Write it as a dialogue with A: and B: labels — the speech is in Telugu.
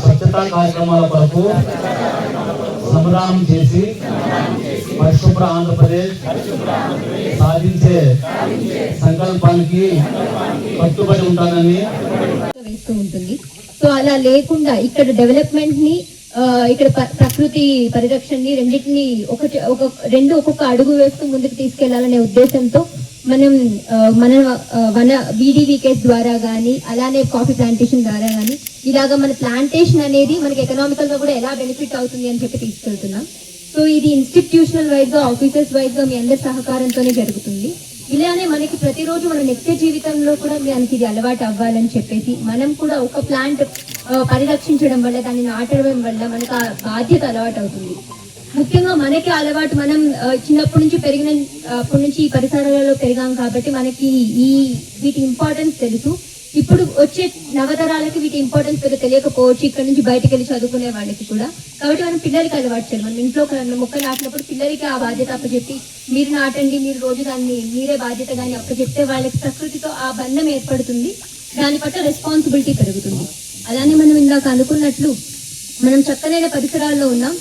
A: స్వచ్ఛతా కార్యక్రమాల కొరకు సంగ్రామం చేసి పరిశుభ్ర ఆంధ్రప్రదేశ్ సాధించే సంకల్పానికి కట్టుబడి ఉంటానని
B: ఉంటుంది. సో అలా లేకుండా ఇక్కడ డెవలప్మెంట్ని ఇక్కడ ప్రకృతి పరిరక్షణని రెండింటినీ ఒకటి ఒక రెండు ఒక్కొక్క అడుగు వేస్తూ ముందుకు తీసుకెళ్ళాలనే ఉద్దేశంతో మనం మన వన బీడీవీకేస్ ద్వారా కానీ అలానే కాఫీ ప్లాంటేషన్ ద్వారా కానీ ఇలాగ మన ప్లాంటేషన్ అనేది మనకి ఎకనామికల్గా కూడా ఎలా బెనిఫిట్ అవుతుంది అని చెప్పి తీసుకెళ్తున్నాం. సో ఇది ఇన్స్టిట్యూషనల్ వైజ్గా ఆఫీసర్స్ వైజ్గా మీ అందరి సహకారంతోనే జరుగుతుంది. ఇలానే మనకి ప్రతిరోజు మన నిత్య జీవితంలో కూడా మనకి ఇది అలవాటు అవ్వాలని చెప్పేసి మనం కూడా ఒక ప్లాంట్ పరిరక్షించడం వల్ల దాన్ని నాటడం వల్ల మనకు ఆ బాధ్యత అలవాటు అవుతుంది. ముఖ్యంగా మనకి అలవాటు మనం చిన్నప్పటి నుంచి పెరిగిన అప్పటి నుంచి ఈ పరిసరాలలో పెరిగాం కాబట్టి మనకి ఈ వీటి ఇంపార్టెన్స్ తెలుసు. ఇప్పుడు వచ్చే నవతరాలకి వీటి ఇంపార్టెన్స్ పెద్ద తెలియకపోవచ్చు. ఇక్కడ నుంచి బయటకు వెళ్ళి చదువుకునే వాళ్ళకి కూడా. కాబట్టి మనం పిల్లలకి అలవాటు చేయాలి. మనం ఇంట్లో మొక్క నాటినప్పుడు పిల్లలకి ఆ బాధ్యత అప్పచెప్పి మీరు నాటండి మీరు రోజు దాన్ని మీరే బాధ్యత కానీ అప్పచెప్తే వాళ్ళకి ప్రకృతితో ఆ బంధం ఏర్పడుతుంది. దాని పట్ల రెస్పాన్సిబిలిటీ పెరుగుతుంది. అలానే మనం ఇందాక అనుకున్నట్లు మనం చక్కనైన పరిసరాల్లో ఉన్నాం.